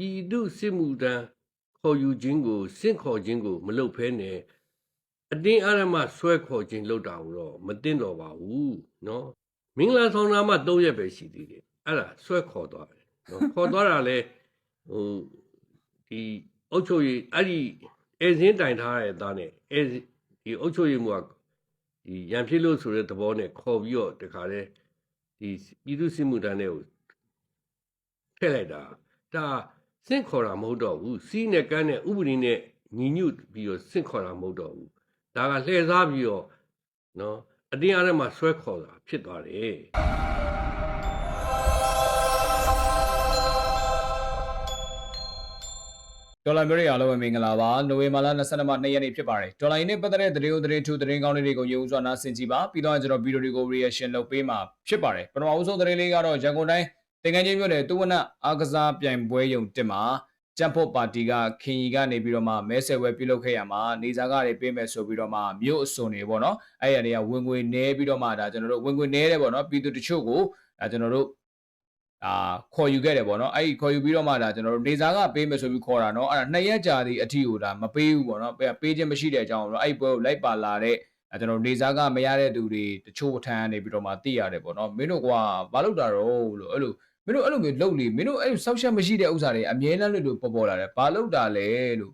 ပြည်သူစစ်မှုတန်းခေါ်ယူခြင်းကိုစင့်ခေါ်ခြင်းကို မလုပ်ဖဲနဲ့အတင်းအဓမ္မဆွဲခေါ်ခြင်းလုပ်တာကိုတော့မတင်တော့ပါဘူးเนาะမင်္ဂလာဆောင်တာမှ၃ရက်ပဲရှိသေးတယ်အဲ့ဒါဆွဲခေါ်သွားတယ်เนาะခေါ်သွားတာလဲဟိုဒီအုတ်ချုပ်ရေးအဲ့ဒီအဲစင်းတိုင်ထားတဲ့သားနဲ့အဲဒီအုတ်ချုပ်ရေးမှုကဒီရန်ဖြစ်လို့ဆိုတဲ့သဘောနဲ့ခေါ်ပြီးတော့တခါလဲဒီပြည်သူစစ်မှုတန်းတွေကိုထည့်လိုက်တာဒါ စင့်ခေါ်တာမဟုတ်တော့ဘူးစီးနဲ့ကန်းနဲ့ဥပဒေနဲ့ညီညွတ်ပြီးတော့စင့်ခေါ်တာမဟုတ်တော့ဘူးဒါကလှည့်စားပြီးတော့နော်အတင်းအားနဲ့မှဆွဲခေါ်တာဖြစ်သွားတယ်ဒေါ်လာမျိုးတွေအားလုံးပဲမင်္ဂလာပါနိုဝင်ဘာလ22မှ2ရက်နေ့ဖြစ်ပါတယ်ဒေါ်လာရင်းနဲ့ပတ်သက်တဲ့သတင်းဥသတင်းထူသတင်းကောင်းတွေကိုရေဦးစွာနာဆင်ကြည့်ပါပြီးတော့ကျွန်တော်ဗီဒီယိုတွေကို reaction လုပ်ပေးမှာဖြစ်ပါတယ်ပထမဦးဆုံးသတင်းလေးကတော့ရန်ကုန်တိုင်း တင်ငန်းချင်းမြို့နယ်တူဝနအားကစားပြိုင်ပွဲရုံတက်မှာကျန့်ဖို့ပါတီကခင်ရီကနေပြီးတော့မှမဲဆယ်ပွဲပြုလုပ်ခဲ့ရမှာနေစားကတွေပေးမယ်ဆိုပြီးတော့မှမြို့အစွန်တွေပေါ့နော်အဲ့ရတွေကဝင်ငွေနဲပြီးတော့မှဒါကျွန်တော်တို့ဝင်ငွေနဲတယ်ပေါ့နော်ပြည်သူတချို့ကိုဒါကျွန်တော်တို့အာခေါ်ယူခဲ့တယ်ပေါ့နော်အဲ့ဒီခေါ်ယူပြီးတော့မှဒါကျွန်တော်တို့နေစားကပေးမယ်ဆိုပြီးခေါ်တာနော်အဲ့ဒါနှစ်ရက်ကြာသည့်အထိကိုဒါမပေးဘူးပေါ့နော်ပေးခြင်းမရှိတဲ့အကြောင်းတော့အဲ့ဒီပွဲကိုလိုက်ပါလာတဲ့အဲကျွန်တော်နေစားကမရတဲ့သူတွေတချို့ထမ်းနေပြီးတော့မှသိရတယ်ပေါ့နော်မင်းတို့ကဘာလုပ်တာရောလို့အဲ့လို င်းတို့အဲ့လိုမျိုးလုပ်လေမင်းတို့အဲ့ဆောက်ချက်မရှိတဲ့ဥစ္စာတွေအမြဲတမ်းလို့လို့ပေါ်ပေါ်လာတယ်ဘာလုပ်တာလဲလို့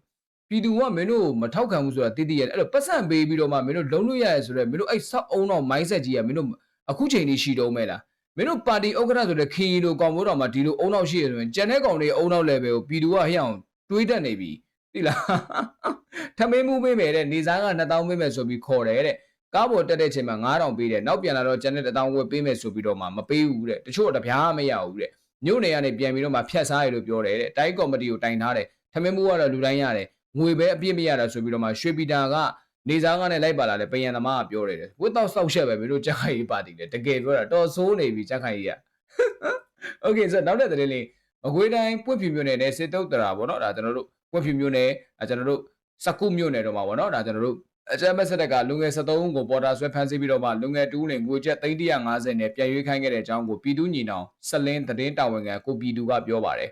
ပြည်သူကမင်းတို့မထောက်ခံဘူးဆိုတာသိသိရတယ်အဲ့လိုပတ်စံပေးပြီးတော့မှမင်းတို့လုံးလို့ရတယ်ဆိုတော့မင်းတို့အဲ့ဆောက်အောင်တော့ mindset ကြီးကမင်းတို့အခုချိန်လေးရှိတော့မဲ့လားမင်းတို့ပါတီဥက္ကဋ္ဌဆိုတဲ့ခင်ရီလိုကောင်မိုးတော်မှာဒီလိုအုံနောက်ရှိရဆိုရင်ကျန်တဲ့ကောင်တွေအုံနောက် level ကိုပြည်သူကဟျောင်းတွေးတတ်နေပြီသိလားထမင်းမှုပေးမယ်တဲ့နေစားက2000ပေးမယ်ဆိုပြီးခေါ်တယ်တဲ့ ကားပေါ်တက်တဲ့ချိန်မှာ9000ပေးတယ်နောက်ပြန်လာတော့ကျန်တဲ့1000ဝယ်ပေးမယ်ဆိုပြီးတော့မှမပေးဘူးတဲ့တချို့ကတပြားမရဘူးတဲ့မြို့နယ်ကနေပြန်ပြီးတော့မှဖြတ်စားရလို့ပြောတယ်တဲ့တိုင်းကော်မတီကိုတိုင်ထားတယ်ထမင်းမှုကတော့လူတိုင်းရတယ်ငွေပဲအပြည့်မရတာဆိုပြီးတော့မှရွှေပီတာကနေစားကနဲ့လိုက်ပါလာတယ်ပယံသမားကပြောတယ်ဝတ်တော့စောက်ရှက်ပဲမင်းတို့ကြက်ခိုင်ရေးပါတီလေတကယ်ပြောတာတော်ဆိုးနေပြီကြက်ခိုင်ရေးက โอเคဆိုတော့နောက်တဲ့သတင်းလေးအကွေးတိုင်းပွင့်ဖြူမြို့နယ်နဲ့စစ်တုတ်တရာပေါ့နော်ဒါကျွန်တော်တို့ပွင့်ဖြူမြို့နယ်အဲကျွန်တော်တို့စကုမြို့နယ်တော့မှာပေါ့နော်ဒါကျွန်တော်တို့ အကြမ်းမဲ့ဆက်တက်ကလူငယ်73ဦးကိုပေါ်တာဆွဲဖမ်းဆီးပြီးတော့မှလူငယ်တူးနဲ့ငွေကျပ်350နဲ့ပြန်ရွေးခိုင်းခဲ့တဲ့အကြောင်းကိုပြည်သူညီနောင်ဆက်လင်းသတင်းတာဝန်ခံကိုပြည်သူကပြောပါတယ်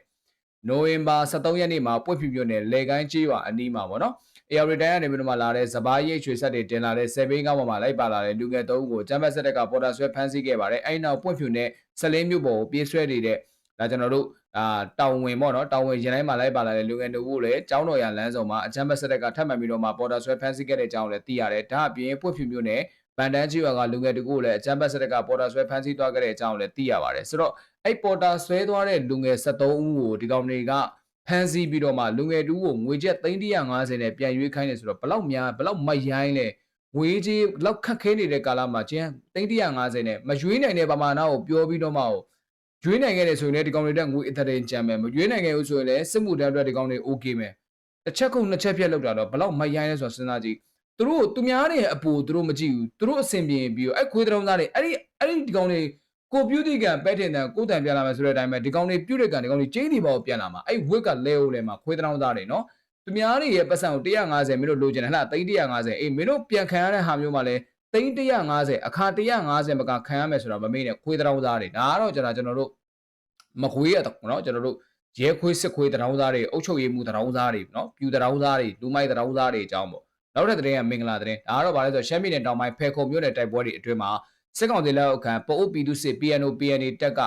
နိုဝင်ဘာ23ရက်နေ့မှာပွင့်ဖြူမြို့နယ်လေကိုင်းကျေးရွာအနီးမှာပေါ့နော်အေရီတိုင်းကနေပြီးတော့မှလာတဲ့စပားရိတ်ချွေဆက်တွေတင်လာတဲ့ဆယ်ဘင်းကားပေါ်မှာလိုက်ပါလာတဲ့လူငယ်3ဦးကိုကျမ်းပတ်ဆက်တက်ကပေါ်တာဆွဲဖမ်းဆီးခဲ့ပါတယ်အဲ့နောက်ပွင့်ဖြူနဲ့ဆက်လင်းမြို့ပေါ်ကိုပြေးဆွဲနေတဲ့ဒါကျွန်တော်တို့ အာတောင်ဝင်ပေါ့နော်တောင်ဝင်ရင်တိုင်းမှာလိုက်ပါလာတဲ့လူငယ်တို့ကိုလည်းကျောင်းတော်ရလမ်းဆောင်မှာအချမ်းဘတ်ဆက်တက်ကထပ်မံပြီးတော့မှပေါ်တာဆွဲဖမ်းဆီးခဲ့တဲ့အကြောင်းလည်းသိရတယ်ဒါအပြင်ပွင့်ဖြူမြို့နယ်ဗန်တန်းချီရွာကလူငယ်တို့ကိုလည်းအချမ်းဘတ်ဆက်တက်ကပေါ်တာဆွဲဖမ်းဆီးသွားခဲ့တဲ့အကြောင်းလည်းသိရပါတယ်ဆိုတော့အဲ့ပေါ်တာဆွဲသွားတဲ့လူငယ်73ဦးကိုဒီကောင်တွေကဖမ်းဆီးပြီးတော့မှလူငယ်တူကိုငွေကျပ်350နဲ့ပြန်ရွေးခိုင်းနေဆိုတော့ဘလောက်များဘလောက်မိုက်ရိုင်းလဲငွေကြီးလောက်ခက်ခဲနေတဲ့ကာလမှာကျင်း350နဲ့မရွေးနိုင်တဲ့ပမာဏကိုပြောပြီးတော့မှ ရွေးနိုင်ခဲ့တယ်ဆိုရင်လည်းဒီကောင်တွေတက်ငွေအထက်ကြမ်းမယ်မရွေးနိုင်ခဲ့ဘူးဆိုရင်လည်းစစ်မှုတန်းအတွက်ဒီကောင်တွေ okay မယ်တစ်ချက်ခုနှစ်ချက်ပြက်လောက်တာတော့ဘလောက်မိုက်ရိုင်းလဲဆိုတော့စဉ်းစားကြည့်သူတို့သူများတွေအပူသူတို့မကြည့်ဘူးသူတို့အဆင်ပြေပြီးတော့အဲ့ခွေးတုံးသားတွေအဲ့ဒီအဲ့ဒီဒီကောင်တွေကိုပြုတ်တိကန်ပဲထင်တယ်ကိုယ်တန်ပြန်လာမယ်ဆိုတဲ့အတိုင်းပဲဒီကောင်တွေပြုတ်တဲ့ကန်ဒီကောင်တွေကျင်းဒီဘောကိုပြန်လာမှာအဲ့ဝက်ကလဲအိုးလဲမှာခွေးတုံးသားတွေနော်သူများတွေရဲ့ပတ်စံကို150မင်းတို့လိုချင်တယ်ဟလား350အေးမင်းတို့ပြန်ခံရတဲ့ဟာမျိုးမှာလဲ 350အခါ150မကခံရမယ်ဆိုတော့မမေ့နဲ့ခွေးတုံးသားတွေဒါကတော့ကျွန်တော်ကျွန်တော်တို့မခွေးရတော့เนาะကျွန်တော်တို့ရဲခွေးစစ်ခွေးတရောင်းသားတွေအုတ်ချုပ်ရည်မှုတရောင်းသားတွေเนาะပြူတရောင်းသားတွေလူမိုက်တရောင်းသားတွေအကြောင်းပေါ့နောက်တဲ့တဲ့ကမင်္ဂလာတဲ့ဒါကတော့ဗာလဲဆိုရှမ်းပြည်နယ်တောင်ပိုင်းဖဲခုံမြို့နယ်တိုက်ပွဲတွေအတွင်းမှာစစ်ကောင်စီလက်အောက်ခံပအိုပီတုစစ် PNO PNA တက်က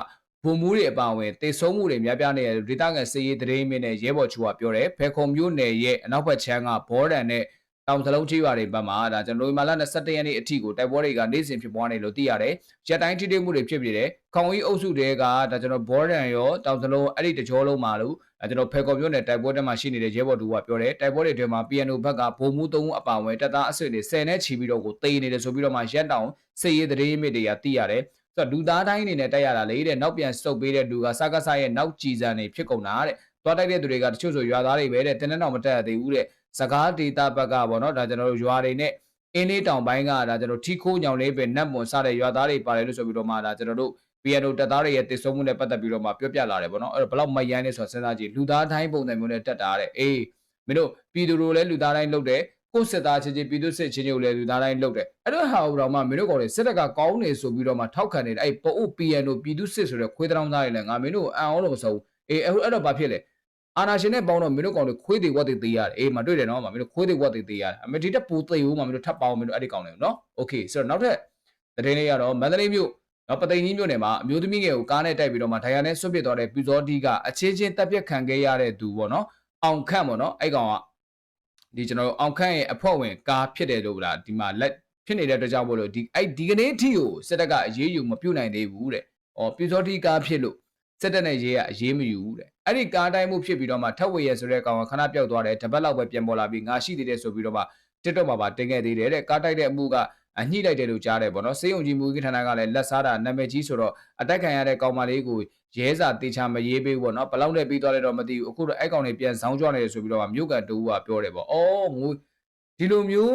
ဗိုလ်မှူးတွေအပါအဝင်တေဆုံးမှုတွေများပြားနေတဲ့ဒေသခံစစ်ရေးသတင်းမင်းနဲ့ရဲဘော်ချူကပြောတယ်ဖဲခုံမြို့နယ်ရဲ့အနောက်ဘက်ခြမ်းကဘောဒန်နဲ့ တောင်စလုံးကြီးရွာတွေဘက်မှာဒါကျွန်တော်တို့မလာ21ရက်နေ့အထိကိုတိုက်ပွဲတွေကနေ့စဉ်ဖြစ်ပွားနေလို့သိရတယ်။ရက်တိုင်းထိတွေ့မှုတွေဖြစ်နေတယ်။ခေါင်ကြီးအုပ်စုတွေကဒါကျွန်တော်ဘောဒန်ရောတောင်စလုံးအဲ့ဒီတကြောလုံးမှာလို့အဲကျွန်တော်ဖဲကော်မြို့နယ်တိုက်ပွဲတက်မှာရှိနေတဲ့ရဲဘော်တူကပြောတယ်တိုက်ပွဲတွေအတွင်းမှာ PNO ဘက်ကဗိုလ်မှူး3ဦးအပါအဝင်တပ်သားအစစ်တွေ10နဲ့ချီပြီးတော့ကိုတေးနေတယ်ဆိုပြီးတော့မှရက်တောင်စစ်ရေးသတင်းမြစ်တွေကသိရတယ်။ဆိုတော့လူသားတိုင်းအနေနဲ့တက်ရတာလေတဲ့နောက်ပြန်စုပ်ပေးတဲ့လူကစကားဆရဲ့နောက်ကြည်စံနေဖြစ်ကုန်တာတဲ့။သွားတိုက်တဲ့သူတွေကတချို့ဆိုရွာသားတွေပဲတဲ့တင်းနဲ့တော့မတက်ရသေးဘူးတဲ့။ စကားဒေတာဘက်ကပေါ့နော်ဒါကျွန်တော်တို့ရွာတွေနဲ့အင်းလေးတောင်ပိုင်းကဒါကျွန်တော်ထီခိုးညောင်လေးပဲနတ်မွန်စတဲ့ရွာသားတွေပါတယ်လို့ဆိုပြီးတော့မှဒါကျွန်တော်တို့ PNO တပ်သားတွေရဲ့တည်ဆုံမှုနဲ့ပတ်သက်ပြီးတော့မှပြောပြလာတယ်ပေါ့နော်အဲ့တော့ဘလောက်မယမ်းလဲဆိုတော့စဉ်းစားကြည့်လူသားတိုင်းပုံစံမျိုးနဲ့တက်တာတဲ့အေးမင်းတို့ပြည်သူတို့လည်းလူသားတိုင်းလုပ်တယ်ကိုစစ်သားချင်းချင်းပြည်သူစစ်ချင်းချင်းကိုလည်းလူသားတိုင်းလုပ်တယ်အဲ့တော့ဟာတော့မှမင်းတို့ကောင်တွေစစ်တပ်ကကောင်းနေဆိုပြီးတော့မှထောက်ခံနေတဲ့အဲ့ပို့ PNO ပြည်သူစစ်ဆိုတဲ့ခွေးတောင်းသားတွေလည်းငါမင်းတို့အံ့ဩလို့မဆုံးအေးအဲ့တော့ဘာဖြစ်လဲ အာနာရှင်နဲ့ပေါင်းတော့မင်းတို့ကောင်တွေခွေးတွေဝက်တွေသေးရတယ်အေးမတွေ့တယ်နော်မင်းတို့ခွေးတွေဝက်တွေသေးရတယ်အမေဒီတက်ပူသေးဘူးမမင်းတို့ထပ်ပေါင်းမင်းတို့အဲ့ဒီကောင်တွေနော်โอเคဆိုတော့နောက်ထပ်သတင်းလေးကတော့မန္တလေးမြို့နော်ပသိမ်ကြီးမြို့နယ်မှာအမျိုးသမီးငယ်ကိုကားနဲ့တိုက်ပြီးတော့မှဒိုင်ယာနဲ့ဆွတ်ပစ်သွားတဲ့ပြူစောတီကအချင်းချင်းတပ်ပြက်ခံခဲ့ရတဲ့သူပေါ့နော်အောင်ခန့်ပေါ့နော်အဲ့ကောင်ကဒီကျွန်တော်တို့အောင်ခန့်ရဲ့အဖွဲ့ဝင်ကားဖြစ်တယ်လို့လားဒီမှာလက်ဖြစ်နေတဲ့အတွက်ကြောင့်မို့လို့ဒီအဲ့ဒီကနေ့အထိကိုစစ်တပ်ကအရေးယူမပြုတ်နိုင်သေးဘူးတဲ့။အော်ပြူစောတီကားဖြစ်လို့ စစ်တပ်နဲ့ရေးကအရေးမယူဘူးတဲ့အဲ့ဒီကားတိုင်းမှုဖြစ်ပြီးတော့မှထက်ဝေရဲဆိုတဲ့ကောင်ကခဏပြောက်သွားတယ်တပတ်လောက်ပဲပြန်ပေါ်လာပြီးငါရှိသေးတယ်ဆိုပြီးတော့မှ TikTok မှာပါတင်ခဲ့သေးတယ်တဲ့ကားတိုက်တဲ့အမှုကအညှိလိုက်တယ်လို့ကြားတယ်ပေါ့နော်စေယုံကြီးမူကြီးဌာနကလည်းလက်စားတာနာမည်ကြီးဆိုတော့အတက်ခံရတဲ့ကောင်မလေးကိုရဲစာတေချာမရေးပေးဘူးပေါ့နော်ဘလောက်နဲ့ပြီးသွားလဲတော့မသိဘူးအခုတော့အဲ့ကောင်တွေပြန်ဆောင်းကြွနေတယ်ဆိုပြီးတော့မှမြို့ကန်တူကပြောတယ်ပေါ့အော်ငိုဒီလိုမျိုး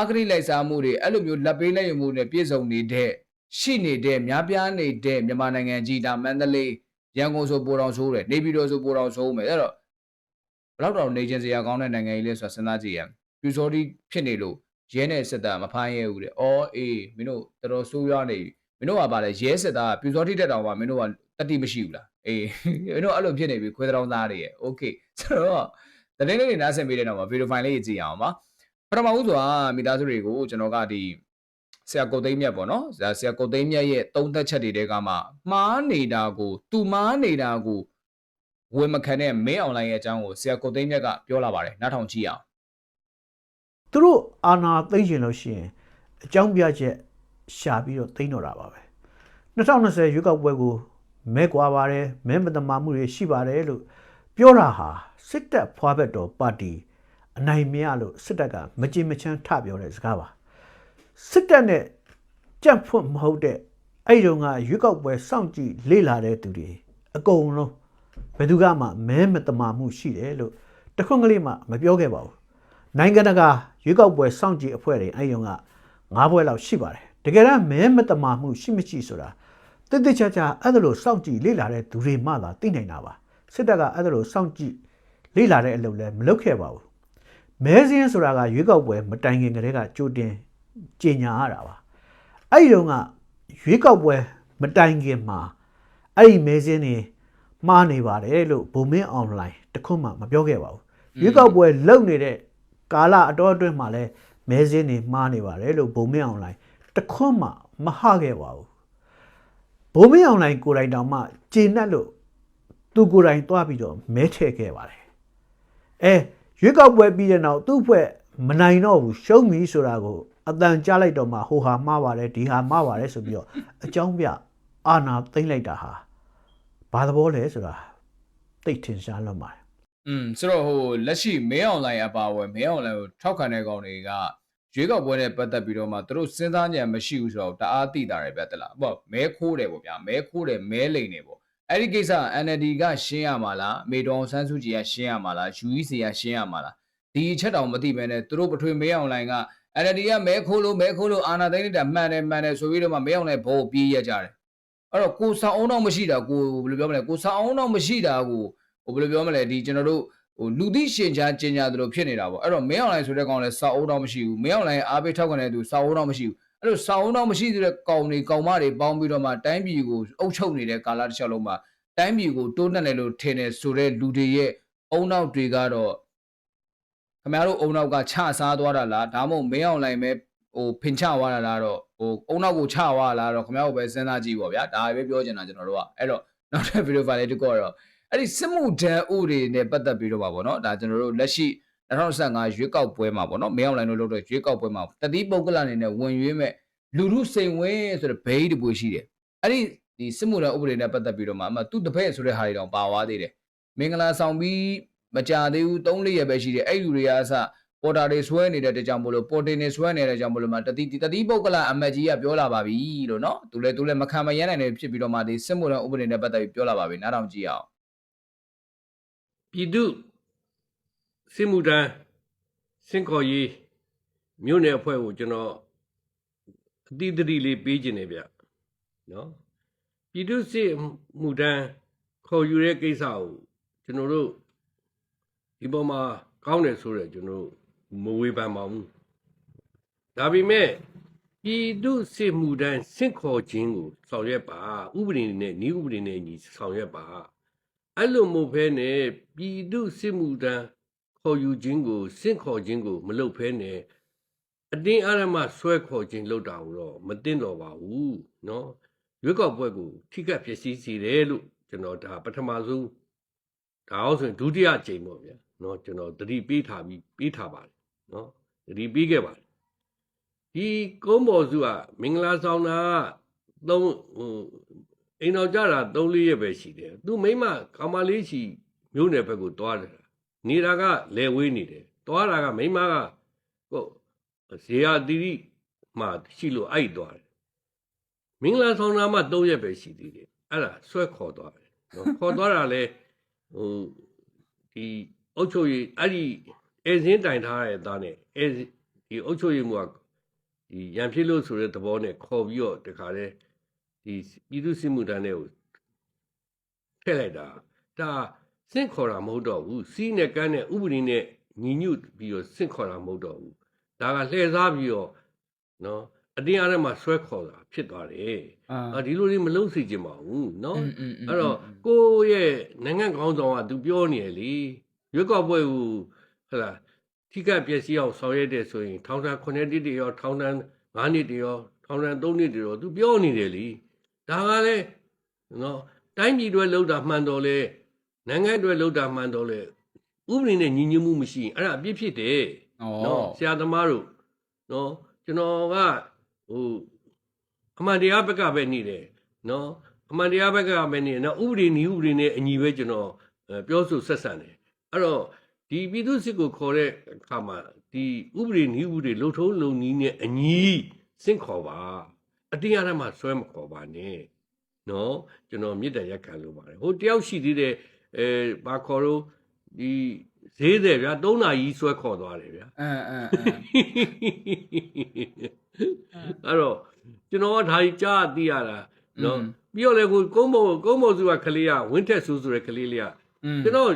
အဂရိလိုက်စားမှုတွေအဲ့လိုမျိုးလက်ပေးလက်ယူမှုတွေပြည့်စုံနေတဲ့ ရှိနေတဲ့များပြားနေတဲ့မြန်မာနိုင်ငံကြီးဒါမန္တလေး ရန်ကုန်ဆိုပိုတော်ဆိုးတယ်နေပြည်တော်ဆိုပိုတော်ဆိုးမယ်အဲ့တော့ဘယ်တော့တော့နေချင်းစရာကောင်းတဲ့နိုင်ငံကြီးလဲဆိုတာစဉ်းစားကြည့်ရအောင်ပြူစောတိဖြစ်နေလို့ရဲနဲ့စစ်သားမဖမ်းရဲဘူးတဲ့အော်အေးမင်းတို့တော်တော်ဆိုးရွားနေပြီမင်းတို့ကပါလဲရဲစစ်သားကပြူစောတိတက်တောင်ပါမင်းတို့ကတတိမရှိဘူးလားအေးမင်းတို့အဲ့လိုဖြစ်နေပြီခွေးတောင်သားတွေရဲ့โอเคဆိုတော့တတင်းလေးတွေနားဆင်ပေးတဲ့နောက်မှာဗီဒီယိုဖိုင်လေးကြည့်အောင်ပါပထမဦးစွာမိသားစုတွေကိုကျွန်တော်ကဒီ ဆရာကုတ်သိမ်းမြတ်ပေါ့နော်ဆရာဆရာကုတ်သိမ်းမြတ်ရဲ့သုံးသက်ချက်တွေတဲကမှမှားနေတာကိုသူမှားနေတာကိုဝင်မခံတဲ့မင်းအွန်လိုင်းရဲ့အကြောင်းကိုဆရာကုတ်သိမ်းမြတ်ကပြောလာပါတယ်နားထောင်ကြည့်အောင်သူတို့အာနာသိမ့်ကျင်လို့ရှိရင်အကြောင်းပြချက်ရှာပြီးတော့သိမ့်တော့တာပါပဲ2020ရွေးကောက်ပွဲကိုမဲကွာပါတယ်မဲမတမာမှုတွေရှိပါတယ်လို့ပြောတာဟာစစ်တပ်ဖွာဘက်တော်ပါတီအနိုင်မရလို့စစ်တပ်ကမကြင်မချမ်းထပြောတဲ့စကားပါ စစ်တပ်နဲ့ကြက်ဖွင့်မဟုတ်တဲ့အဲ့ဒီတော့ကရွေးကောက်ပွဲစောင့်ကြည့်လေ့လာတဲ့သူတွေအကုန်လုံးဘယ်သူကမှမဲမတမာမှုရှိတယ်လို့တခွန်းကလေးမှမပြောခဲ့ပါဘူးနိုင်ငံတကာရွေးကောက်ပွဲစောင့်ကြည့်အဖွဲ့တွေအဲ့ယုံက၅ဘွဲလောက်ရှိပါတယ်တကယ်တော့မဲမတမာမှုရှိမရှိဆိုတာတိတိကျကျအဲ့ဒါလို့စောင့်ကြည့်လေ့လာတဲ့သူတွေမှသာသိနိုင်တာပါစစ်တပ်ကအဲ့ဒါလို့စောင့်ကြည့်လေ့လာတဲ့အလုပ်လည်းမလုပ်ခဲ့ပါဘူးမဲစင်းဆိုတာကရွေးကောက်ပွဲမတိုင်ခင်ကတည်းကကြိုတင် ကြေညာရတာပါအဲ့ဒီတော့ကရွေးကောက်ပွဲမတိုင်ခင်မှာအဲ့ဒီမဲစင်းတွေမှားနေပါတယ်လို့ဗိုလ်မင်းအွန်လိုင်းတခွန်းမှမပြောခဲ့ပါဘူးရွေးကောက်ပွဲလုပ်နေတဲ့ကာလအတော်အတွင်းမှာလဲမဲစင်းတွေမှားနေပါတယ်လို့ဗုံမင်းအောင်လိုင်းတခွန်းမှမဟခဲ့ပါဘူးဗုံမင်းအောင်လိုင်းကိုယ်တိုင်တောင်မှကျေနပ်လို့သူကိုယ်တိုင်သွားပြီးတော့မဲထည့်ခဲ့ပါတယ်အဲရွေးကောက်ပွဲပြီးတဲ့နောက်သူ့ဖွဲ့မနိုင်တော့ဘူးရှုံးပြီဆိုတာကို အတန်ကြားလိုက်တော့မှဟိုဟာမှားပါတယ်ဒီဟာမှားပါတယ်ဆိုပြီးတော့အကြောင်းပြအာနာသိမ့်လိုက်တာဟာဘာသဘောလဲဆိုတာသိတ်ထင်ရှားလွန်ပါတယ်อืมဆိုတော့ဟိုလက်ရှိမင်းအွန်လိုင်းအပါအဝင်မင်းအွန်လိုင်းကိုထောက်ခံတဲ့ကောင်တွေကရွေးကောက်ပွဲနဲ့ပတ်သက်ပြီးတော့မှသူတို့စဉ်းစားဉာဏ်မရှိဘူးဆိုတော့တအားသိတာတယ်ဗျတလားပေါ့မဲခိုးတယ်ပေါ့ဗျာမဲခိုးတယ်မဲလိန်တယ်ပေါ့အဲ့ဒီကိစ္စ NLD ကရှင်းရမှာလားအမေတော်ဆန်းစုကြည်ကရှင်းရမှာလား UEC ကရှင်းရမှာလားဒီအချက်တောင်မသိဘဲနဲ့သူတို့ပထွေမင်းအွန်လိုင်းက NLD ကမဲခိုးလို့မဲခိုးလို့အာဏာသိမ်းလိုက်တာမှန်တယ်မှန်တယ်ဆိုပြီးတော့မှမင်းအွန်လိုင်းဘောပြေးရကြတယ်အဲ့တော့ကိုဆောင်အောင်တော့မရှိတာကိုဘယ်လိုပြောမလဲကိုဆောင်အောင်တော့မရှိတာကိုဟိုဘယ်လိုပြောမလဲဒီကျွန်တော်တို့ဟိုလူသိရှင်ကြားကျင်ညာသလိုဖြစ်နေတာပေါ့အဲ့တော့မင်းအွန်လိုင်းဆိုတဲ့ကောင်လည်းစာအုပ်တော့မရှိဘူးမင်းအွန်လိုင်းအားပေးထောက်ခံတဲ့သူစာအုပ်တော့မရှိဘူးအဲ့လိုစာအုပ်တော့မရှိသေးတဲ့ကောင်တွေကောင်မတွေပေါင်းပြီးတော့မှတိုင်းပြည်ကိုအုပ်ချုပ်နေတဲ့ကာလတစ်လျှောက်လုံးမှာတိုင်းပြည်ကိုတိုးတက်တယ်လို့ထင်တယ်ဆိုတဲ့လူတွေရဲ့အုံနောက်တွေကတော့ ခင်ဗျားတို့အုံနောက်ကချစားသွားတာလားဒါမှမဟုတ်မင်းအွန်လိုင်းပဲဟိုဖင်ချသွားတာလားတော့ဟိုအုံနောက်ကိုချသွားလားတော့ခင်ဗျားတို့ပဲစဉ်းစားကြည့်ပါဗျာဒါပဲပြောချင်တာကျွန်တော်တို့ကအဲ့တော့နောက်ထပ်ဗီဒီယိုဖိုင်လေးတစ်ခုကတော့အဲ့ဒီစစ်မှုဒဏ်ဥတွေနဲ့ပတ်သက်ပြီးတော့ပါဗောနော်ဒါကျွန်တော်တို့လက်ရှိ2015ရွေးကောက်ပွဲမှာဗောနော်မင်းအောင်လိုင်းတို့လုပ်တဲ့ရွေးကောက်ပွဲမှာတတိပုဂ္ဂလအနေနဲ့ဝင်ရွေးမဲ့လူလူစိန်ဝင်းဆိုတဲ့ဘေးတပွေရှိတယ်အဲ့ဒီဒီစစ်မှုဒဏ်ဥပဒေနဲ့ပတ်သက်ပြီးတော့မှအမသူ့တပည့်ဆိုတဲ့ဟာတွေတောင်ပါသွားသေးတယ်မင်္ဂလာဆောင်ပြီး မကြသေးဘူး3လေးရက်ပဲရှိတယ်အဲ့လူတွေကအစပေါ်တာတွေဆွဲနေတဲ့တကြောင်မို့လို့ပေါ်တင်တွေဆွဲနေတဲ့ကြောင်မို့လို့မှတတိတတိပုဂ္ဂလအမတ်ကြီးကပြောလာပါပြီလို့နော်သူလည်းသူလည်းမခံမရနိုင်နေဖြစ်ပြီးတော့မှဒီစစ်မှုဒဏ်ဥပဒေနဲ့ပတ်သက်ပြီးပြောလာပါပြီနားထောင်ကြည့်အောင်ပြည်သူစစ်မှုထမ်းစင်ခေါ်ရေးမြို့နယ်အဖွဲ့ကိုကျွန်တော်အတိအသတိလေးပေးခြင်းနေဗျနော်ပြည်သူစစ်မှုထမ်းခေါ်ယူတဲ့ကိစ္စကိုကျွန်တော်တို့ ဒီပေါ်မှာကောင်းတယ်ဆိုတော့ကျွန်တော်တို့မဝေဖန်ပါဘူးဒါပေမဲ့ပြည်သူစစ်မှုထမ်းစင်ခေါ်ခြင်းကိုဆောင်ရွက်ပါဥပဒေနဲ့ဤဥပဒေနဲ့ညီဆောင်ရွက်ပါ အဲ့လိုမဟုတ်ဘဲနဲ့ပြည်သူစစ်မှုထမ်းခေါ်ယူခြင်းကိုစင့်ခေါ်ခြင်းကိုမလုပ်ဘဲနဲ့အတင်းအဓမ္မဆွဲခေါ်ခြင်းလုပ်တာကိုတော့မတင်တော့ပါဘူးเนาะရွက်ကောက်ပွဲကိုထိခိုက်ပျက်စီးစေတယ်လို့ကျွန်တော်ဒါပထမဆုံးဒါအောင်ဆိုရင်ဒုတိယအကြိမ်ပေါ့ဗျာ နော်ကျွန်တော်သတိပေးထားပြီးပေးထားပါတယ်နော်သတိပေးခဲ့ပါတယ်ဒီကုန်းပေါ်စုကမင်္ဂလာဆောင်တာသုံးအိမ်တော်ကြတာသုံးလေးရက်ပဲရှိတယ်သူမိမကောင်မလေးရှိမြို့နယ်ဘက်ကိုသွားတယ်နေတာကလဲဝေးနေတယ်သွားတာကမိမကဟုတ်ဇေယတိရိမှာရှိလို့အိုက်သွားတယ်မင်္ဂလာဆောင်တာမှ၃ရက်ပဲရှိသေးတယ်အဲ့ဒါဆွဲခေါ်သွားတယ်နော်ခေါ်သွားတာလဲဟိုဒီ အုတ်ချုပ်ရည်အဲ့ဒီအဲစင်းတိုင်ထားတဲ့သားနဲ့အဲဒီအုတ်ချုပ်ရည်မှုကဒီရံဖြစ်လို့ဆိုတဲ့သဘောနဲ့ခေါ်ပြီးတော့တခါလဲဒီပြည်သူစစ်မှုထမ်းတွေကိုထည့်လိုက်တာဒါစင့်ခေါ်တာမဟုတ်တော့ဘူးစီးနဲ့ကန်းနဲ့ဥပဒေနဲ့ညီညွတ်ပြီးတော့စင့်ခေါ်တာမဟုတ်တော့ဘူးဒါကလှည့်စားပြီးတော့နော်အတင်းအားထဲမှာဆွဲခေါ်တာဖြစ်သွားတယ်အာဒီလိုလေးမလုံးစီချင်ပါဘူးနော်အဲ့တော့ကိုယ့်ရဲ့နိုင်ငံကောင်းဆောင်ကသူပြောနေလေ ရွက်ကောက်ပွဲကိုဟဲ့လားထိကပ်ပျက်စီးအောင်ဆောင်ရွက်တဲ့ဆိုရင်ထောင်ဒဏ်9နှစ်တည်းရောထောင်ဒဏ်9နှစ်တည်းရောထောင်ဒဏ်3နှစ်တည်းရောသူပြောနေတယ်လေဒါကလည်းနော်တိုင်းပြည်တွေလောက်တာမှန်တော့လေနိုင်ငံတွေလောက်တာမှန်တော့လေဥပဒေနဲ့ညီညွတ်မှုမရှိရင်အဲ့ဒါအပြစ်ဖြစ်တယ်ဩနော်ဆရာသမားတို့နော်ကျွန်တော်ကဟိုအမှန်တရားဘက်ကပဲနေတယ်နော်အမှန်တရားဘက်ကပဲနေတယ်နော်ဥပဒေနည်းဥပဒေနဲ့အညီပဲကျွန်တော်အဲပြောဆိုဆက်ဆံတယ် အဲ့တော့ဒီပြည်သူစစ်ကိုခေါ်တဲ့အခါမှာဒီဥပဒေနည်းဥပဒေလုံထုံးလုံနည်းနဲ့အညီစင့်ခေါ်ပါအတင်းအဓမ္မဆွဲမခေါ်ပါနဲ့နော်ကျွန်တော်မြစ်တရက်ခံလို့ပါတယ်ဟိုတယောက်ရှိသေးတယ်အဲဘာခေါ်တော့ဒီဈေးတယ်ဗျာ၃နာရီဆွဲခေါ်သွားတယ်ဗျာအဲအဲအဲ့တော့ကျွန်တော်ကဒါကြီးကြားသိရတာနော်ပြီးတော့လေကိုကုန်းဘုံကုန်းဘုံစုကကလေးကဝင်းထက်စုဆိုတဲ့ကလေးလေးကကျွန်တော်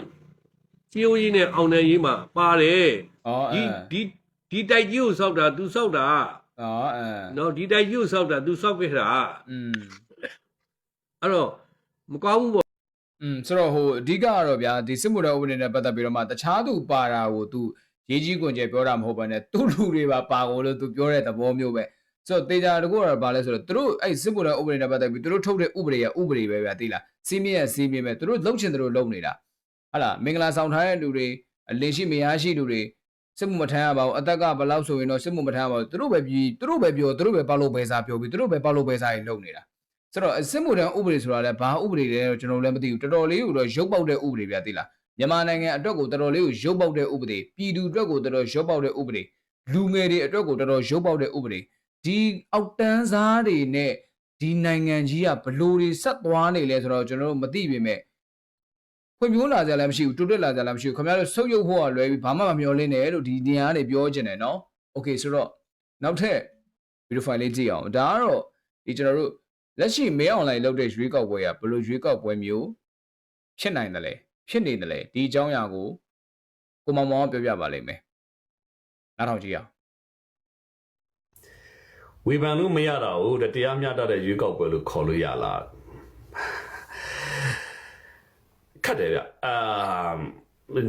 စီယိုကြီးနဲ့အောင်နယ်ကြီးမှာပါတယ် ဩ ဒီ အဲ ဒီဒီတိုက်ကြီးကိုစောက်တာ तू စောက်တာ ဩအဲ နော်ဒီတိုက်ကြီးကိုစောက်တာ तू စောက်ခဲ့တာ อืม အဲ့တော့မကောင်းဘူးပေါ့ อืมဆိုတော့ဟိုအဓိကကတော့ဗျာဒီစစ်မှုတော်ဥပဒေနဲ့ပတ်သက်ပြီးတော့မှတခြားသူပါတာကို तू ရေးကြီးကွန်ကျဲပြောတာမဟုတ်ဘဲနဲ့သူ့လူတွေပါပါကုန်လို့ तू ပြောတဲ့သဘောမျိုးပဲဆိုတော့တေချာတကူကတော့ဘာလဲဆိုတော့သူတို့အဲ့စစ်မှုတော်ဥပဒေနဲ့ပတ်သက်ပြီးသူတို့ထုတ်တဲ့ဥပဒေရဥပဒေပဲဗျာသိလားစီးမြင့်ရစီးမြင့်ပဲသူတို့လုံချင်သူတို့လုံနေတာ ဟာလားမင်္ဂလာဆောင်ထားတဲ့လူတွေအလင်းရှိမယားရှိလူတွေစစ်မှုမထမ်းရပါဘူးအသက်ကဘယ်လောက်ဆိုရင်တော့စစ်မှုမထမ်းရပါဘူးသူတို့ပဲပြီးသူတို့ပဲပြောသူတို့ပဲပေါက်လို့ပဲစားပြောပြီးသူတို့ပဲပေါက်လို့ပဲစားရင်လုံနေတာဆိုတော့စစ်မှုထမ်းဥပဒေဆိုတာလည်းဘာဥပဒေလဲတော့ကျွန်တော်လည်းမသိဘူးတော်တော်လေးကိုတော့ရုပ်ပေါက်တဲ့ဥပဒေပြသိလားမြန်မာနိုင်ငံအတွက်ကိုတော်တော်လေးကိုရုပ်ပေါက်တဲ့ဥပဒေပြည်သူအတွက်ကိုတော်တော်ရုပ်ပေါက်တဲ့ဥပဒေလူငယ်တွေအတွက်ကိုတော်တော်ရုပ်ပေါက်တဲ့ဥပဒေဒီအောက်တန်းစားတွေနဲ့ဒီနိုင်ငံကြီးကဘလို့တွေဆက်သွားနေလဲဆိုတော့ကျွန်တော်တို့မသိပေမဲ့ ဖွံ့ဖြိုးလာကြလည်းမရှိဘူးတိုးတက်လာကြလည်းမရှိဘူးခင်ဗျားတို့ဆုတ်ယုတ်ဖို့ကလွယ်ပြီးဘာမှမမျှော်လင့်နဲ့လို့ဒီနေရာကနေပြောချင်တယ်နော်โอเคဆိုတော့နောက်ထပ် video file လေးကြည့်အောင်ဒါကတော့ဒီကျွန်တော်တို့ လက်ရှိမဲအွန်လိုင်းလုပ်တဲ့ရွေးကောက်ပွဲကဘယ်လိုရွေးကောက်ပွဲမျိုးဖြစ်နိုင်တယ်လဲဖြစ်နေတယ်လဲဒီအကြောင်းအရာကိုကိုမောင်မောင်ကပြောပြပါလိမ့်မယ်နားထောင်ကြည့်အောင် ဝေဖန်လို့မရတာကိုတဲ့တရားမျှတတဲ့ရွေးကောက်ပွဲလို့ခေါ်လို့ရလား ခက်တယ်ဗျအာ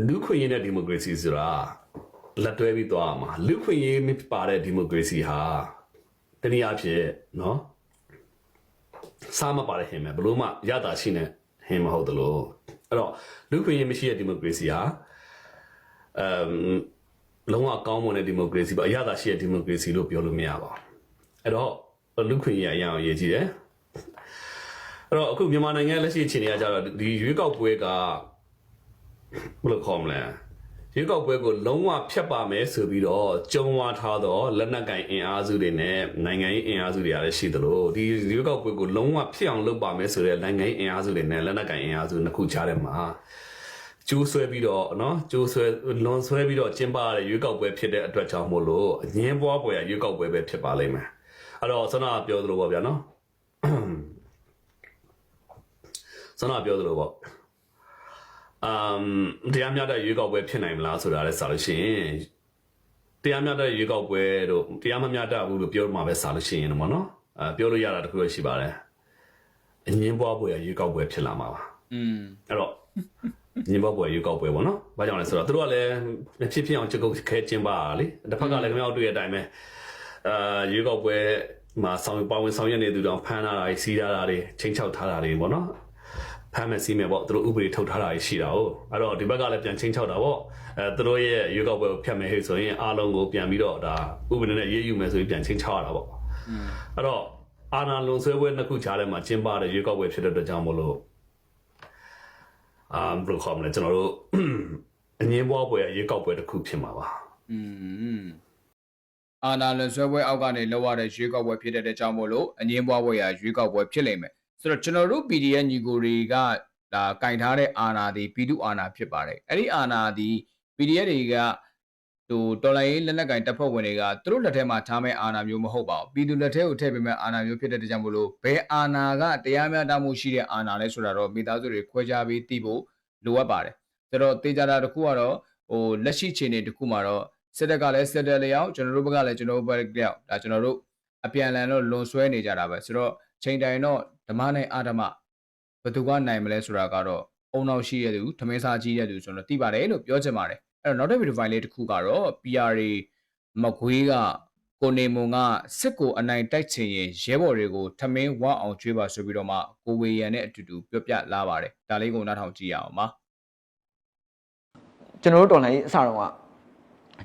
လူခွင့်ရေးနဲ့ဒီမိုကရေစီဆိုတာလက်တွဲပြီးသွားမှာလူခွင့်ရေးမပါတဲ့ဒီမိုကရေစီဟာတနည်းအားဖြင့်နော်စားမပါတဲ့ဟင်မဲ့ဘလို့မှရတာရှိနေဟင်မဟုတ်တလို့အဲ့တော့လူခွင့်ရေးမရှိတဲ့ဒီမိုကရေစီဟာအမ်လုံးဝကောင်းမွန်တဲ့ဒီမိုကရေစီပါအရသာရှိတဲ့ဒီမိုကရေစီလို့ပြောလို့မရပါဘူးအဲ့တော့လူခွင့်ရအရင်အောင်ရေးကြည့်တယ် အဲ့တော့အခုမြန်မာနိုင်ငံလက်ရှိအခြေအနေကကြတော့ဒီရွေးကောက်ပွဲကဘယ်လိုခေါ်မလဲရွေးကောက်ပွဲကိုလုံးဝဖျက်ပါမယ်ဆိုပြီးတော့ကြုံဝါထားတော့လက်နက်ကင်အင်အားစုတွေနဲ့နိုင်ငံရေးအင်အားစုတွေလည်းရှိသလိုဒီရွေးကောက်ပွဲကိုလုံးဝဖျက်အောင်လုပ်ပါမယ်ဆိုတဲ့နိုင်ငံရေးအင်အားစုတွေနဲ့လက်နက်ကင်အင်အားစုနှစ်ခုချားတဲ့မှာကျိုးဆွဲပြီးတော့เนาะကျိုးဆွဲလွန်ဆွဲပြီးတော့ကျင်းပရတဲ့ရွေးကောက်ပွဲဖြစ်တဲ့အတွက်ကြောင့်မို့လို့အငင်းပွားပွဲရရွေးကောက်ပွဲပဲဖြစ်ပါလိမ့်မယ် အဲ့တော့ဆန္ဒပြောသလိုပေါ့ဗျာနော် ဆန္ဒပြောသလိုပေါ့အမ်တရားမျှတတဲ့ရွေးကောက်ပွဲဖြစ်နိုင်မလားဆိုတာလည်းစလို့ရှိရင်တရားမျှတတဲ့ရွေးကောက်ပွဲတို့တရားမမျှတဘူးလို့ပြောမှာပဲစလို့ရှိရင်တော့ပေါ့နော်အဲပြောလို့ရတာတခုတော့ရှိပါတယ်အငင်းပွားပွဲရရွေးကောက်ပွဲဖြစ်လာမှာပါอืมအဲ့တော့ညင်ဘောပွဲရွေးကောက်ပွဲပေါ့နော်။ဘာကြောင့်လဲဆိုတော့သူတို့ကလည်းမဖြစ်ဖြစ်အောင်ချက်ကုတ်ခဲကျင်းပါတာလေ။တစ်ဖက်ကလည်းခင်ဗျားတို့တွေ့တဲ့အတိုင်းပဲအာရွေးကောက်ပွဲမှာဆောင်ပါဝင်ဆောင်ရွက်နေသူတောင်ဖမ်းထားတာတွေစီးထားတာတွေချင်းချောက်ထားတာတွေပေါ့နော်။ ဖမ်းမဲ့စီးမဲ့ပေါ့သူတို့ဥပဒေထုတ်ထားတာရှိတာဟုတ်အဲ့တော့ဒီဘက်ကလည်းပြန်ချင်းချောက်တာပေါ့အဲသူတို့ရဲ့ရွေးကောက်ပွဲကိုဖျက်မယ်ဟဲ့ဆိုရင်အားလုံးကိုပြန်ပြီးတော့ဒါဥပဒေနဲ့ရေးယူမယ်ဆိုရင်ပြန်ချင်းချောက်ရတာပေါ့အဲ့တော့အာနာလွန်ဆွဲပွဲနှစ်ခုချားထဲမှာကျင်းပတဲ့ရွေးကောက်ပွဲဖြစ်တဲ့အတွက်ကြောင့်မလို့အာဘယ်လိုခေါ်မလဲကျွန်တော်တို့အငင်းဘွားပွဲရွေးကောက်ပွဲတစ်ခုဖြစ်မှာပါอืมအာနာလွန်ဆွဲပွဲအောက်ကနေလောက်ရတဲ့ရွေးကောက်ပွဲဖြစ်တဲ့ကြောင့်မို့လို့အငင်းပွားပွဲရာရွေးကောက်ပွဲဖြစ်လိမ့်မယ် ဆိုတော့ကျွန်တော်တို့ PDF ညီကိုတွေကဒါကင်ထားတဲ့အာနာဒီပြည်သူအာနာဖြစ်ပါတယ်အဲ့ဒီအာနာဒီ PDF တွေကဟိုတော်လိုင်းလက်နက်ကင်တပ်ဖွဲ့ဝင်တွေကသူတို့လက်ထဲမှာထားမဲ့အာနာမျိုးမဟုတ်ပါဘူးပြည်သူလက်ထဲကိုထည့်ပေးမဲ့အာနာမျိုးဖြစ်တဲ့ကြောင့်မို့လို့ဘယ်အာနာကတရားမျှတမှုရှိတဲ့အာနာလဲဆိုတာတော့မိသားစုတွေခွဲခြားပြီးသိဖို့လိုအပ်ပါတယ်ဆိုတော့တေချာတာတစ်ခုကတော့ဟိုလက်ရှိခြေအနေတစ်ခုမှာတော့စစ်တပ်ကလည်းစစ်တပ်လျောက်ကျွန်တော်တို့ဘက်ကလည်းကျွန်တော်တို့ဘက်လျောက်ဒါကျွန်တော်တို့အပြန်အလှန်တော့လွန်ဆွဲနေကြတာပဲဆိုတော့ ချိန်တိုင်တော့ဓမ္မနဲ့အာဓမ္မဘယ်သူကနိုင်မလဲဆိုတာကတော့အုံနောက်ရှိရသူထမင်းစားကြီးရသူကျွန်တော်သိပါတယ်လို့ပြောချင်ပါတယ်အဲ့တော့နောက်တစ်ဗီဒီယိုဖိုင်လေးတစ်ခုကတော့ PR တွေမကွေးကကိုနေမွန်ကစစ်ကိုအနိုင်တိုက်ချင်ရင်ရဲဘော်တွေကိုထမင်းဝအောင်ကျွေးပါဆိုပြီးတော့မှကိုဝေရန်နဲ့အတူတူပြောပြလာပါတယ်ဒါလေးကိုနားထောင်ကြည့်ရအောင်ပါကျွန်တော်တို့တော်လိုင်းရေးအစတော့က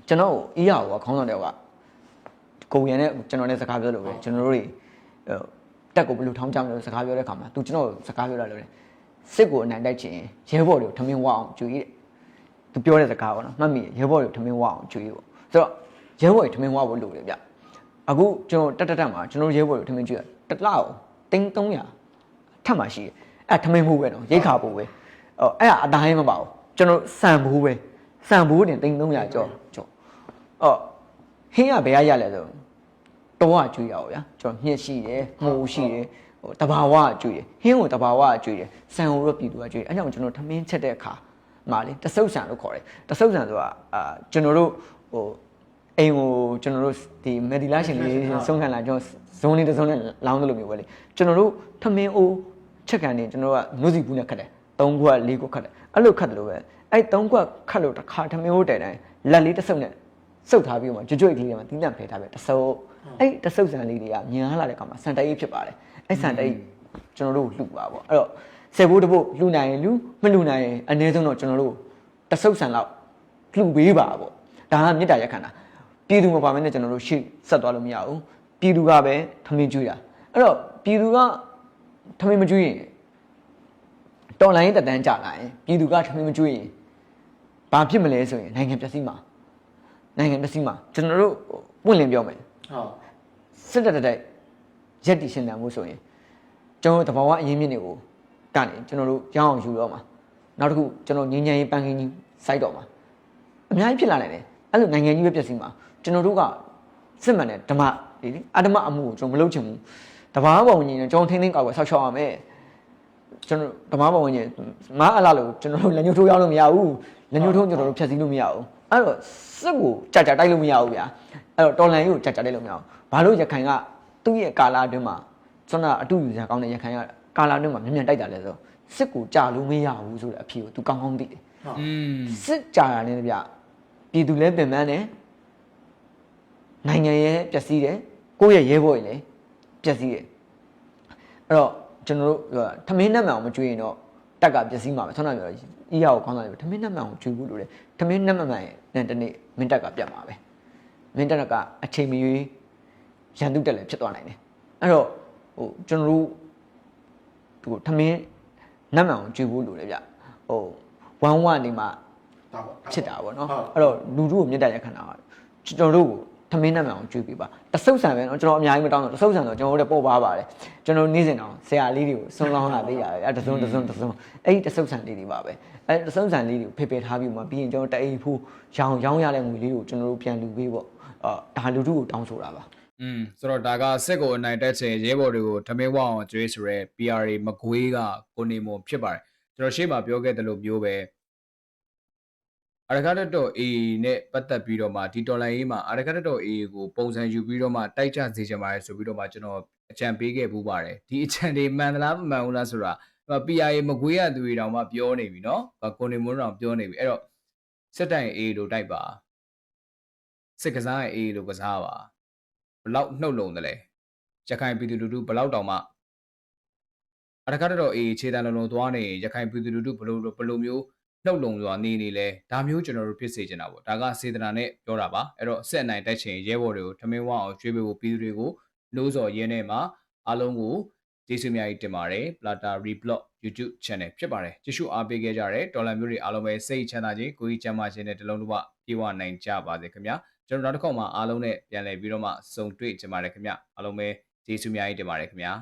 ကျွန်တော်အီးရကိုခေါင်းဆောင်တယောက်ကကိုရန်နဲ့ကျွန်တော်နဲ့စကားပြောလို့ပဲကျွန်တော်တို့တွေဟို တက်ကိုဘယ်လိုထောင်းကြမလဲစကားပြောတဲ့ခါမှာသူကျွန်တော်ကိုစကားပြောတာလို့လေစစ်ကိုအနိုင်တိုက်ချင်ရင်ရဲဘော်တွေကိုထမင်းဝအောင်ကြွေးတဲ့သူပြောတဲ့စကားပေါ့နော်မှတ်မိတယ်ရဲဘော်တွေကိုထမင်းဝအောင်ကြွေးပေါ့ဆိုတော့ရဲဘော်တွေထမင်းဝဖို့လိုတယ်ဗျအခုကျွန်တော်တက်တက်တက်မှာကျွန်တော်ရဲဘော်တွေထမင်းကြွေးတက်လောက်တင်း300ထပ်မှရှိတယ်အဲ့ထမင်းမှုပဲနော်ရိတ်ခါဖို့ပဲအော်အဲ့ဒါအတိုင်းမပါဘူးကျွန်တော်စံဘူးပဲစံဘူးတင်တင်း300ကျော်ကျော်အော်ဟင်းကဘယ်ရရလဲဆိုတော့ ကျွေးရအောင်ဗျာကျွန်တော်ညှက်ရှိတယ်မှုရှိတယ်ဟိုတဘာဝကျွေးတယ်ဟင်းကိုတဘာဝကျွေးတယ်စံကိုတော့ပြည်သူကကျွေးတယ်အဲ့ကြောင့်ကျွန်တော်ထမင်းချက်တဲ့အခါမှာလေတဆုပ်ဆန်လို့ခေါ်တယ်တဆုပ်ဆန်ဆိုတာအာကျွန်တော်တို့ဟိုအိမ်ကိုကျွန်တော်တို့ဒီမက်ဒီလာရှင်လေးဆုံးခံလာကျွန်တော်ဇုံလေးတစ်စုံနဲ့လောင်းသလိုမျိုးပဲလေကျွန်တော်တို့ထမင်းအိုးချက်ကန်နေကျွန်တော်ကနှုတ်စီဘူးနဲ့ခတ်တယ်၃ခွက်၄ခွက်ခတ်တယ်အဲ့လိုခတ်တယ်လို့ပဲအဲ့၃ခွက်ခတ်လို့တစ်ခါထမင်းအိုးတိုင်တိုင်းလက်လေးတစ်စုံနဲ့စုပ်ထားပြီးတော့မှကြွကြွကလေးတွေမှာတီးတန့်ဖယ်ထားပဲတစ်စုပ် အဲ့တဆုပ်ဆန်လေးတွေကမြင်လာတဲ့အခါမှာစံတအိတ်ဖြစ်ပါတယ်အဲ့စံတအိတ်ကျွန်တော်တို့လှူပါပေါ့အဲ့တော့ဆယ်ဘိုးတစ်ဘို့လှူနိုင်ရင်လှူမလှူနိုင်ရင်အနည်းဆုံးတော့ကျွန်တော်တို့တဆုပ်ဆန်လောက်လှူပေးပါပေါ့ဒါကမေတ္တာရက်ခံတာပြည်သူမပါမနဲ့ကျွန်တော်တို့ရှေ့ဆက်သွားလို့မရဘူးပြည်သူကပဲထမင်းကျွေးတာအဲ့တော့ပြည်သူကထမင်းမကျွေးရင်တော်လိုင်းတက်တန်းကြလာရင်ပြည်သူကထမင်းမကျွေးရင်ဘာဖြစ်မလဲဆိုရင်နိုင်ငံပျက်စီးမှာနိုင်ငံပျက်စီးမှာကျွန်တော်တို့ပွင့်လင်းပြောမယ် ဟုတ်စစ်တပ်တက်ရက်တီရှင်တန်မှုဆိုရင်ကျွန်တော်တို့တဘာဝအရင်းမြစ်တွေကိုကနေကျွန်တော်တို့ရအောင်ယူတော့မှာနောက်တစ်ခုကျွန်တော်ငင်းငယ်ရေးပန်းခင်းကြီးစိုက်တော့မှာအများကြီးဖြစ်လာနိုင်တယ်အဲ့လိုနိုင်ငံကြီးပဲပြည့်စည်မှာကျွန်တော်တို့ကစစ်မှန်တဲ့ဓမ္မဒီလေအဓမ္မအမှုကိုကျွန်တော်မလုပ်ချင်ဘူးတဘာဝဝင်ကြီးနဲ့ကျွန်တော်ထင်းထင်းကောက်ွယ်ဆောက်ရှောက်ရမယ်ကျွန်တော်ဓမ္မဘဝင်ကြီးမအားအလားလို့ကျွန်တော်တို့လက်ညှိုးထိုးရလို့မရဘူးလက်ညှိုးထိုးကျွန်တော်တို့ဖြတ်စည်းလို့မရဘူး အဲ့တော့စစ်ကိုကြာကြာတိုက်လို့မရဘူးဗျာအဲ့တော့တော်လန်ကြီးကိုကြာကြာတိုက်လို့မရဘူးဘာလို့ရခိုင်ကသူ့ရဲ့ကာလာအတွင်းမှာကျွန်တော်အတူယူစရာကောင်းတဲ့ရခိုင်ကကာလာအတွင်းမှာမြန်မြန်တိုက်တာလဲဆိုစစ်ကိုကြာလို့မရဘူးဆိုတဲ့အဖြေကို तू ကောင်းကောင်းသိတယ် ဟုတ် อืม စစ်ကြာတာနဲ့တပြပြည်သူလည်းပင်ပန်းတယ်နိုင်ငံရဲ့ပျက်စီးတယ်ကိုယ့်ရဲ့ရဲဘော်ရဲ့လည်းပျက်စီးတယ်အဲ့တော့ကျွန်တော်တို့ဟိုထမင်းနှက်မှန်အောင်မကြွေးရင်တော့တက်ကပျက်စီးမှာပဲဆောင်းတာပြော အီးရကိုခေါင်းဆောင်တယ်ထမင်းနှက်မှန်အောင်ကြွေးဖို့လိုတယ်ထမင်းနှက်မှန်မှန်နဲ့တနေ့မင်းတက်ကပြတ်မှာပဲမင်းတက်ကအချိန်မရွေးရန်သူတက်လည်းဖြစ်သွားနိုင်တယ်အဲ့တော့ဟိုကျွန်တော်တို့ဟိုထမင်းနှက်မှန်အောင်ကြွေးဖို့လိုတယ်ဗျဟိုဝမ်းဝနေမှာဒါပေါ့ဖြစ်တာပေါ့နော်ဟုတ်အဲ့တော့လူတို့ကိုမြတ်တရခဏကျွန်တော်တို့ကို ထမင်းနဲ့မှအောင်ကြွေးပေးပါတဆုပ်ဆန်ပဲနော်ကျွန်တော်အများကြီးမတောင်းတော့တဆုပ်ဆန်ဆိုကျွန်တော်တို့ပို့ပါပါတယ်ကျွန်တော်နေ့စဉ်တောင်ဆရာလေးတွေကိုဆွန်းလောင်းလာသေးရတယ်အဲ့တစုံတစုံတစုံအဲ့ဒီတဆုပ်ဆန်လေးတွေပါပဲအဲ့တဆုပ်ဆန်လေးတွေကိုဖေဖေထားပြီးမှပြီးရင်ကျွန်တော်တအိမ်ဖူးရောင်ရောင်းရတဲ့ငွေလေးကိုကျွန်တော်တို့ပြန်လူပေးပေါ့အာဒါလူတို့ကိုတောင်းဆိုတာပါอืมဆိုတော့ဒါကစစ်ကိုအနိုင်တက်ချင်ရဲဘော်တွေကိုထမင်းဝအောင်ကျွေးဆိုရဲ PR တွေမကွေးကကိုနေမွန်ဖြစ်ပါတယ်ကျွန်တော်ရှေ့မှာပြောခဲ့တယ်လို့မျိုးပဲ အရကတတော် A နဲ့ပတ်သက်ပြီးတော့မှဒီတော်လိုင်းရေးမှာအရကတတော် A ကိုပုံစံယူပြီးတော့မှတိုက်ကြစေချင်ပါတယ်ဆိုပြီးတော့မှကျွန်တော်အကြံပေးခဲ့ပူးပါတယ်ဒီအကြံတွေမှန်သလားမမှန်ဘူးလားဆိုတာဟို PIA မကွေးရသူတွေတောင်မှပြောနေပြီနော်ဟိုကိုနေမွန်းတောင်ပြောနေပြီအဲ့တော့စစ်တိုင် A လို့တိုက်ပါစစ်ကစားရဲ့ A လို့ကစားပါဘလောက်နှုတ်လုံတယ်လဲရခိုင်ပြည်သူလူထုဘလောက်တောင်မှအတကားတော့ A ခြေတန်းလုံးလုံးသွားနေရင်ရခိုင်ပြည်သူလူထုဘလို့ဘလို့မျိုး နှုတ်လုံစွာနေနေလဲဒါမျိုးကျွန်တော်တို့ဖြစ်စေချင်တာပေါ့ဒါကစေတနာနဲ့ပြောတာပါအဲ့တော့စစ်အနိုင်တိုက်ချင်ရဲဘော်တွေကိုထမင်းဝအောင်ကျွေးပေးဖို့ပြည်သူတွေကိုလို့စော်ရင်းနဲ့မှာအားလုံးကိုကျေးဇူးများကြီးတင်ပါတယ် Plata Reblog YouTube Channel ဖြစ်ပါတယ်ကြည့်ရှုအားပေးခဲ့ကြတဲ့ဒေါ်လာမျိုးတွေအားလုံးပဲစိတ်ချမ်းသာခြင်းကိုယ်ကြီးချမ်းသာခြင်းနဲ့တလုံးတစ်ဝပြေဝနိုင်ကြပါစေခင်ဗျာကျွန်တော်နောက်တစ်ခေါက်မှာအားလုံးနဲ့ပြန်လည်ပြီးတော့မှစုံတွေ့ကြပါရစေခင်ဗျာအားလုံးပဲကျေးဇူးများကြီးတင်ပါတယ်ခင်ဗျာ